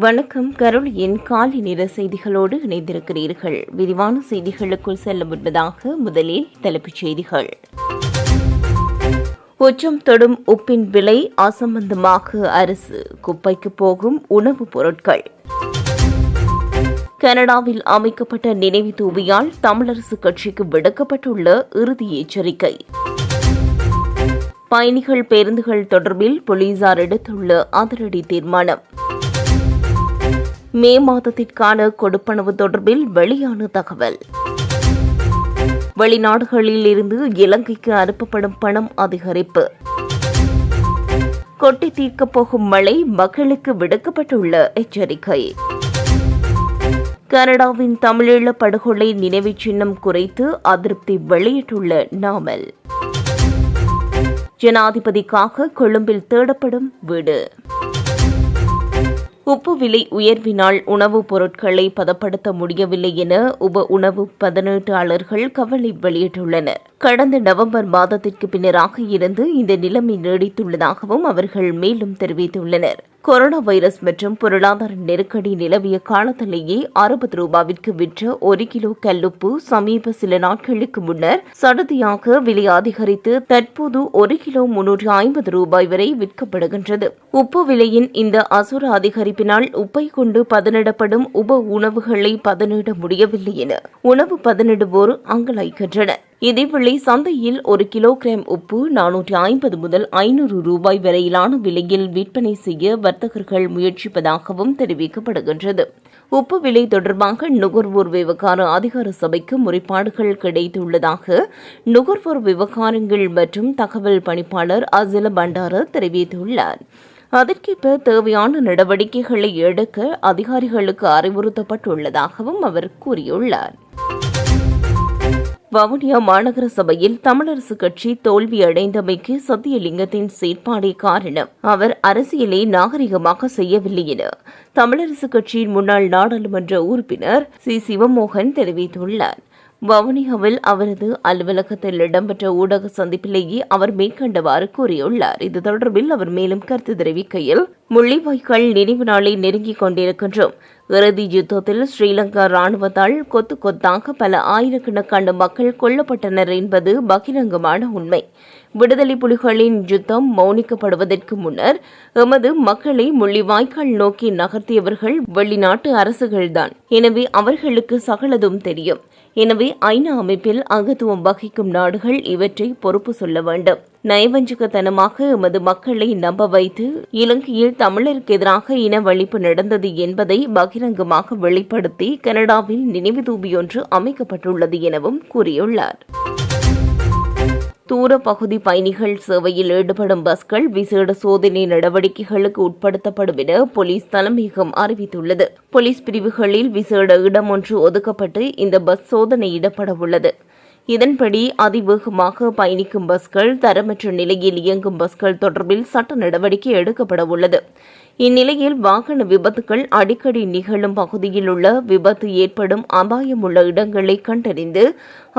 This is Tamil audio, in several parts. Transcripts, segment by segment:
வணக்கம் கருளியின் காலை நேர செய்திகளோடு இணைந்திருக்கிறீர்கள். விரிவான செய்திகளுக்குள் செல்ல முன்பதாக முதலில் தலைப்புச் செய்திகள். உச்சம் தொடும் உப்பின் விலை அசம்பந்தமாக அரசு குப்பைக்கு போகும் உணவுப் பொருட்கள். கனடாவில் அமைக்கப்பட்ட நினைவு தூவியால் தமிழரசு கட்சிக்கு விடுக்கப்பட்டுள்ள இறுதி எச்சரிக்கை. பயணிகள் பேருந்துகள் தொடர்பில் போலீசார் எடுத்துள்ள அதிரடி தீர்மானம். மே மாதத்திற்கான கொடுப்பனவு தொடர்பில் வெளியான தகவல். வெளிநாடுகளில் இருந்து இலங்கைக்கு அனுப்பப்படும் பணம் அதிகரிப்பு. கொட்டி தீர்க்கப் போகும் மழை மக்களுக்கு விடுக்கப்பட்டுள்ள எச்சரிக்கை. கனடாவின் தமிழீழ படுகொலை நினைவுச் சின்னம் குறைத்து அதிருப்தி வெளியிட்டுள்ள நாமல். ஜனாதிபதிக்காக கொழும்பில் தேடப்படும் வீடு. உப்பு விலை உயர்வினால் உணவுப் பொருட்களை பதப்படுத்த முடியவில்லை என உப உணவு பதனீட்டாளர்கள் கவலை வெளியிட்டுள்ளனர். கடந்த நவம்பர் மாதத்திற்கு பின்னராக இருந்து இந்த நிலைமை நீடித்துள்ளதாகவும் அவர்கள் மேலும் தெரிவித்துள்ளனர். கொரோனா வைரஸ் மற்றும் பொருளாதார நெருக்கடி நிலவிய காலத்திலேயே அறுபது ரூபாவிற்கு விற்ற ஒரு கிலோ கல்லுப்பு சமீப சில நாட்களுக்கு முன்னர் சடதியாக விலை அதிகரித்து தற்போது ஒரு கிலோ முன்னூற்று ஐம்பது ரூபாய் வரை விற்கப்படுகின்றது. உப்பு விலையின் இந்த அசுர அதிகரிப்பினால் உப்பை கொண்டு பதனிடப்படும் உப உணவுகளை பதனிட முடியவில்லை என உணவு பதனிடுவோர் அங்கலாய்க்கின்றனர் இதேவேளை சந்தையில் ஒரு கிலோகிராம் உப்பு நானூற்றி ஐம்பது முதல் ஐநூறு ரூபாய் வரையிலான விலையில் விற்பனை செய்ய வர்த்தகர்கள் முயற்சிப்பதாகவும் தெரிவிக்கப்படுகின்றது. உப்பு விலை தொடர்பாக நுகர்வோர் விவகார அதிகார சபைக்கு முறைப்பாடுகள் கிடைத்துள்ளதாக நுகர்வோர் விவகாரங்கள் மற்றும் தகவல் பணிப்பாளர் அசில பண்டார தெரிவித்துள்ளார். அதற்கேற்ப தேவையான நடவடிக்கைகளை எடுக்க அதிகாரிகளுக்கு அறிவுறுத்தப்பட்டுள்ளதாகவும் அவர் கூறியுள்ளார். வவுனியா மாநகர சபையில் தமிழரசு கட்சி தோல்வியடைந்தமைக்கு சத்தியலிங்கத்தின் செயற்பாடே காரணம். அவர் அரசியலை நாகரிகமாக செய்யவில்லை என தமிழரசு கட்சியின் முன்னாள் நாடாளுமன்ற உறுப்பினர் சி. சிவமோகன் தெரிவித்துள்ளார். வவுனியாவில் அவரது அலுவலகத்தில் இடம்பெற்ற ஊடக சந்திப்பிலேயே அவர் மேற்கண்டவாறு கூறியுள்ளார். இது தொடர்பில் அவர் மேலும் கருத்து தெரிவிக்கையில் முள்ளிவாய்க்கால் நினைவு நாளை நெருங்கிக் கொண்டிருக்கின்றோம். இறுதி யுத்தத்தில் ஸ்ரீலங்கா ராணுவத்தால் கொத்து கொத்தாக பல ஆயிரக்கணக்கான மக்கள் கொல்லப்பட்டனர் என்பது பகிரங்கமான உண்மை. விடுதலை புலிகளின் யுத்தம் மௌனிக்கப்படுவதற்கு முன்னர் எமது மக்களை முள்ளிவாய்க்கால் நோக்கி நகர்த்தியவர்கள் வெளிநாட்டு அரசுகள்தான். எனவே அவர்களுக்கு சகலதும் தெரியும். எனவே ஐநா அமைப்பில் அங்கத்துவம் வகிக்கும் நாடுகள் இவற்றை பொறுப்பு சொல்ல வேண்டும். நயவஞ்சகத்தனமாக எமது மக்களை நம்ப வைத்து இலங்கையில் தமிழருக்கு எதிராக இனவழிப்பு நடந்தது என்பதை பகிரங்கமாக வெளிப்படுத்தி கனடாவில் நினைவு தூபியொன்று அமைக்கப்பட்டுள்ளது எனவும் கூறியுள்ளார். தூர பகுதி பயணிகள் சேவையில் ஈடுபடும் பஸ்கள் விசேட சோதனை நடவடிக்கைகளுக்கு உட்படுத்தப்படும் என போலீஸ் தலைமையகம் அறிவித்துள்ளது. போலீஸ் பிரிவுகளில் விசேட இடம் ஒன்று ஒதுக்கப்பட்டு இந்த பஸ் சோதனையிடப்பட உள்ளது இதன்படி அதிவேகமாக பயணிக்கும் பஸ்கள் தரமற்ற நிலையில் இயங்கும் பஸ்கள் தொடர்பில் சட்ட நடவடிக்கை எடுக்கப்பட உள்ளது. இந்நிலையில் வாகன விபத்துகள் அடிக்கடி நிகழும் பகுதியில் உள்ள விபத்து ஏற்படும் அபாயம் உள்ள இடங்களை கண்டறிந்து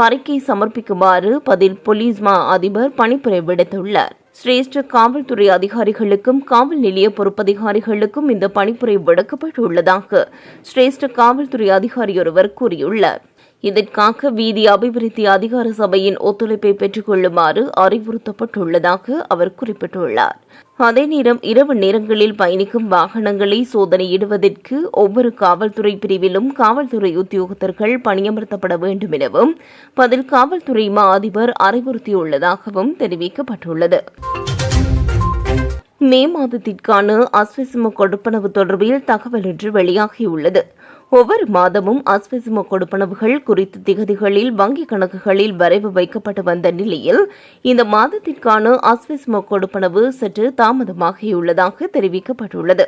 அறிக்கை சமர்ப்பிக்குமாறு பதில் போலீஸ் மா அதிபர் பணிப்புரை விடுத்துள்ளார். சிரேஷ்ட காவல்துறை அதிகாரிகளுக்கும் காவல் நிலைய பொறுப்பதிகாரிகளுக்கும் இந்த பணிப்புரை விடுக்கப்பட்டுள்ளதாக சிரேஷ்ட காவல்துறை அதிகாரியொருவர் கூறியுள்ளார். இதற்காக வீதி அபிவிருத்தி அதிகார சபையின் ஒத்துழைப்பை பெற்றுக் கொள்ளுமாறு அறிவுறுத்தப்பட்டுள்ளதாக அவர் குறிப்பிட்டுள்ளார். அதே நேரம் இரவு நேரங்களில் பயணிக்கும் வாகனங்களை சோதனையிடுவதற்கு ஒவ்வொரு காவல்துறை பிரிவிலும் காவல்துறை உத்தியோகத்தர்கள் பணியமர்த்தப்பட வேண்டும் எனவும் பதில் காவல்துறை மா அதிபர் அறிவுறுத்தியுள்ளதாகவும் தெரிவிக்கப்பட்டுள்ளது. மே மாதத்திற்கான அஸ்விசம கொடுப்பனவு தொடர்பில் தகவல் இன்று வெளியாகியுள்ளது. ஒவ்வொரு மாதமும் அஸ்விசும கொடுப்பனவுகள் குறித்த திகதிகளில் வங்கிக் கணக்குகளில் வரைவு வைக்கப்பட்டு வந்த நிலையில் இந்த மாதத்திற்கான அஸ்விசும கொடுப்பனவு சற்று தாமதமாகியுள்ளதாக தெரிவிக்கப்பட்டுள்ளது.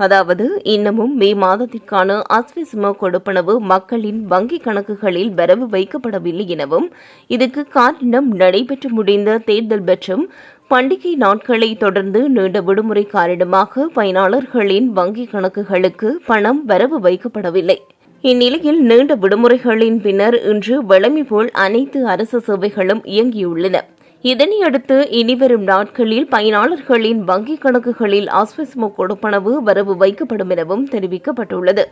அதாவது இன்னமும் மே மாதத்திற்கான அஸ்விசும கொடுப்பனவு மக்களின் வங்கிக் கணக்குகளில் வரவு வைக்கப்படவில்லை எனவும் இதற்கு காரணம் நடைபெற்று முடிந்த தேர்தல் மற்றும் பண்டிகை நாட்களை தொடர்ந்து நீண்ட விடுமுறை காரணமாக பயனாளர்களின் வங்கிக் கணக்குகளுக்கு பணம் வரவு வைக்கப்படவில்லை. இந்நிலையில் நீண்ட விடுமுறைகளின் பின்னர் இன்று வழமை போல் அனைத்து அரசு சேவைகளும் இயங்கியுள்ளன. இதனையடுத்து இனிவரும் நாட்களில் பயனாளர்களின் வங்கிக் கணக்குகளில் ஆஸ்வஸ்மோ கொடுப்பனவு வரவு வைக்கப்படும் எனவும் தெரிவிக்கப்பட்டுள்ளது.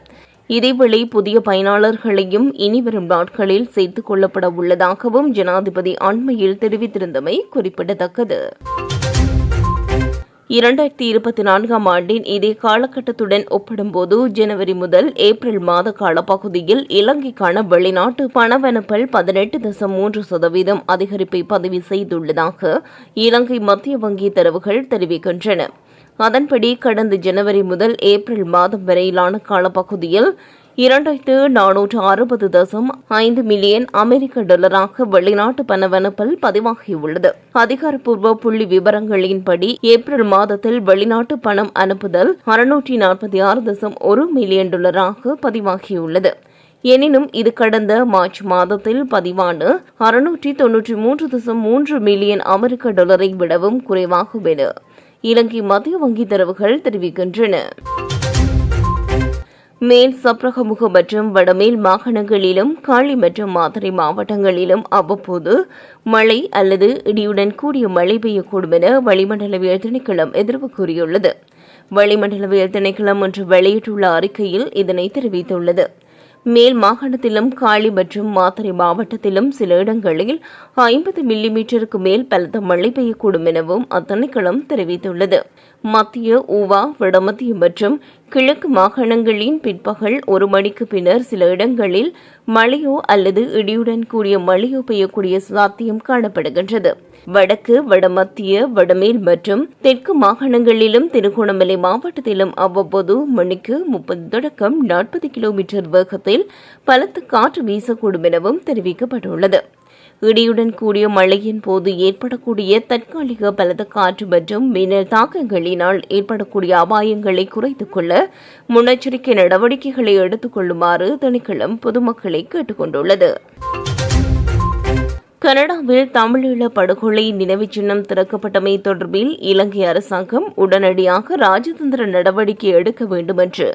இதேவேளை புதிய பயனாளர்களையும் இனிவரும் நாட்களில் சேர்த்துக் கொள்ளப்பட உள்ளதாகவும் ஜனாதிபதி அண்மையில் தெரிவித்திருந்தமை குறிப்பிடத்தக்கது. இரண்டாயிரத்தி இருபத்தி நான்காம் ஆண்டின் இதே காலகட்டத்துடன் ஒப்பிடும்போது ஜனவரி முதல் ஏப்ரல் மாத காலப்பகுதியில் இலங்கைக்கான வெளிநாட்டு பணவனப்பல் பதினெட்டு தசம் மூன்று சதவீதம் அதிகரிப்பை பதிவு செய்துள்ளதாக இலங்கை மத்திய வங்கி தரவுகள் தெரிவிக்கின்றன. அதன்படி கடந்த ஜனவரி முதல் ஏப்ரல் மாதம் வரையிலான காலப்பகுதியில் இரண்டாயிரத்து நானூற்று அறுபது தசம் ஐந்து மில்லியன் அமெரிக்க டாலராக வெளிநாட்டு பணவனப்பல் பதிவாகியுள்ளது. அதிகாரப்பூர்வ புள்ளி விவரங்களின்படி ஏப்ரல் மாதத்தில் வெளிநாட்டு பணம் அனுப்புதல் அறுநூற்றி நாற்பத்தி ஆறு தசம் ஒரு மில்லியன் டாலராக பதிவாகியுள்ளது. எனினும் இது கடந்த மார்ச் மாதத்தில் பதிவான அறுநூற்றி தொன்னூற்றி மூன்று தசம் மூன்று மில்லியன் அமெரிக்க டாலரை விடவும் குறைவாகும் என இலங்கை மத்திய வங்கி தரவுகள் தெரிவிக்கின்றன. மேல் சப்ரகமுக மற்றும் வடமேல் மாகாணங்களிலும் காளி மற்றும் மாதிரி மாவட்டங்களிலும் அவ்வப்போது மழை அல்லது இடியுடன் கூடிய மழை பெய்யக்கூடும் என வளிமண்டலவியல் திணைக்களம் எதிர்ப்பு கூறியுள்ளது. வளிமண்டலவியல் திணைக்களம் ஒன்று வெளியிட்டுள்ள அறிக்கையில் இதனை தெரிவித்துள்ளது. மேல் மாகாணத்திலும் காளி மற்றும் மாத்தறை மாவட்டத்திலும் சில இடங்களில் ஐம்பது மில்லிமீட்டருக்கு மேல் பலத்த மழை பெய்யக்கூடும் எனவும் அத்திணைக்களம் தெரிவித்துள்ளது. மத்திய ஊவா வடமத்திய மற்றும் கிழக்கு மாகாணங்களின் பிற்பகல் ஒரு மணிக்கு பின்னர் சில இடங்களில் மழையோ அல்லது இடியுடன் கூடிய மழையோ பெய்யக்கூடிய சாத்தியம் காணப்படுகின்றது. வடக்கு வடமத்திய வடமேல் மற்றும் தெற்கு மாகாணங்களிலும் திருகோணமலை மாவட்டத்திலும் அவ்வப்போது மணிக்கு முப்பது தொடக்கம் நாற்பது கிலோமீட்டர் வேகத்தில் பலத்த காற்று வீசக்கூடும் எனவும் தெரிவிக்கப்பட்டுள்ளது. இடியுடன் கூடிய மழையின் போது ஏற்படக்கூடிய தற்காலிக பலத்த காற்று மற்றும் மின்னல் தாக்கங்களினால் ஏற்படக்கூடிய அபாயங்களை குறைத்துக் கொள்ள முன்னெச்சரிக்கை நடவடிக்கைகளை எடுத்துக் கொள்ளுமாறு திணைக்களம் பொதுமக்களை கேட்டுக் கொண்டுள்ளது கனடாவில் தமிழீழ படுகொலை நினைவு சின்னம் திறக்கப்பட்டமை தொடர்பில் இலங்கை அரசாங்கம் உடனடியாக ராஜதந்திர நடவடிக்கை எடுக்க வேண்டும் என்று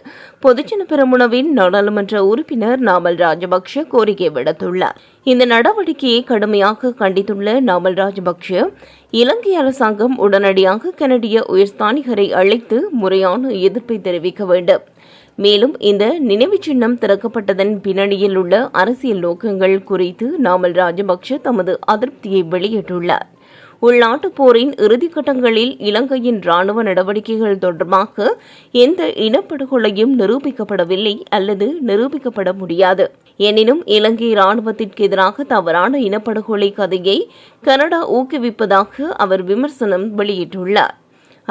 பொதுஜன பெரமுனவின் நாடாளுமன்ற உறுப்பினர் நாமல் ராஜபக்ஷ கோரிக்கை விடுத்துள்ளார். இந்த நடவடிக்கையை கடுமையாக கண்டித்துள்ள நாமல் ராஜபக்ஷ இலங்கை அரசாங்கம் உடனடியாக கனடிய உயர்ஸ்தானிகரை அழைத்து முறையான எதிர்ப்பை தெரிவிக்க வேண்டும். மேலும் இந்த நினைவு சின்னம் திறக்கப்பட்டதன் பின்னணியில் உள்ள அரசியல் நோக்கங்கள் குறித்து நாமல் ராஜபக்ஷ தமது அதிருப்தியை வெளியிட்டுள்ளார். உள்நாட்டுப் போரின் இறுதிக்கட்டங்களில் இலங்கையின் ராணுவ நடவடிக்கைகள் தொடர்பாக எந்த இனப்படுகொலையும் நிரூபிக்கப்படவில்லை அல்லது நிரூபிக்கப்பட முடியாது. எனினும் இலங்கை ராணுவத்திற்கு எதிராக தவறான இனப்படுகொலை கதையை கனடா ஊக்குவிப்பதாக அவர் விமர்சனம் வெளியிட்டுள்ளார்.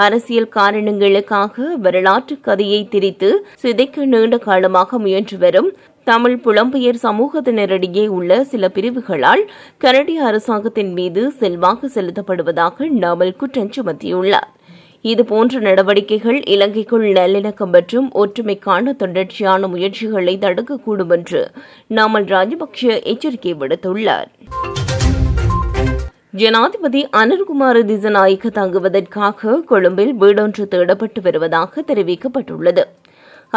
அரசியல் காரணங்களுக்காக வரலாற்று கதையை திரித்து சிதைக்க நீண்ட காலமாக முயன்று வரும் தமிழ் புலம்பெயர் சமூகத்தினரிடையே உள்ள சில பிரிவுகளால் கனடிய அரசாங்கத்தின் மீது செல்வாக்கு செலுத்தப்படுவதாக நாமல் குற்றம் சுமத்தியுள்ளார். இதுபோன்ற நடவடிக்கைகள் இலங்கைக்குள் நல்லிணக்கம் மற்றும் ஒற்றுமைக்கான தொடர்ச்சியான முயற்சிகளை தடுக்கக்கூடும் என்று நாமல் ராஜபக்ஷ எச்சரிக்கை விடுத்துள்ளார். ஜனாதிபதி அனில்குமார் திசநாயக்க தங்குவதற்காக கொழும்பில் வீடொன்று தேடப்பட்டு வருவதாக தெரிவிக்கப்பட்டுள்ளது.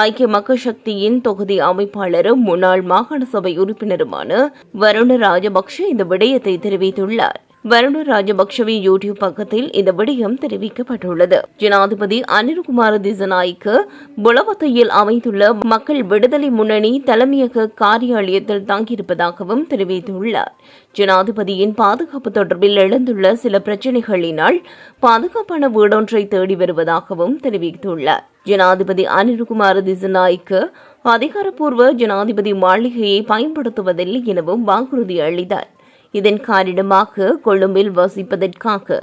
ஐக்கிய மக்கள் சக்தியின் தொகுதி அமைப்பாளரும் முன்னாள் மாகாண சபை உறுப்பினருமான வருண ராஜபக்ஷ இந்த விடயத்தை தெரிவித்துள்ளார். வருண ராஜபக்ஷவின் யூடியூப் பக்கத்தில் இந்த விடயம் தெரிவிக்கப்பட்டுள்ளது. ஜனாதிபதி அனில்குமார் திசநாய்க்கு புலவத்தையில் அமைந்துள்ள மக்கள் விடுதலை முன்னணி தலைமையக காரியாலயத்தில் தங்கியிருப்பதாகவும் தெரிவித்துள்ளார். ஜனாதிபதியின் பாதுகாப்பு தொடர்பில் எழுந்துள்ள சில பிரச்சினைகளினால் பாதுகாப்பான வீடொன்றை தேடி வருவதாகவும் தெரிவித்துள்ளார். ஜனாதிபதி அனில்குமார் திசநாய்க்கு அதிகாரப்பூர்வ ஜனாதிபதி மாளிகையை பயன்படுத்துவதில்லை எனவும் வாக்குறுதி அளித்தார். இதன் காரணமாக கொழும்பில் வசிப்பதற்காக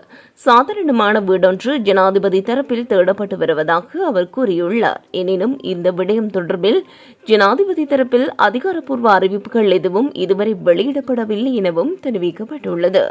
சாதாரணமான வீடொன்று ஜனாதிபதி தரப்பில் தேடப்பட்டு வருவதாக அவர் கூறியுள்ளார். எனினும் இந்த விடயம் தொடர்பில் ஜனாதிபதி தரப்பில் அதிகாரப்பூர்வ அறிவிப்புகள் எதுவும் இதுவரை வெளியிடப்படவில்லை எனவும் தெரிவிக்கப்பட்டுள்ளது.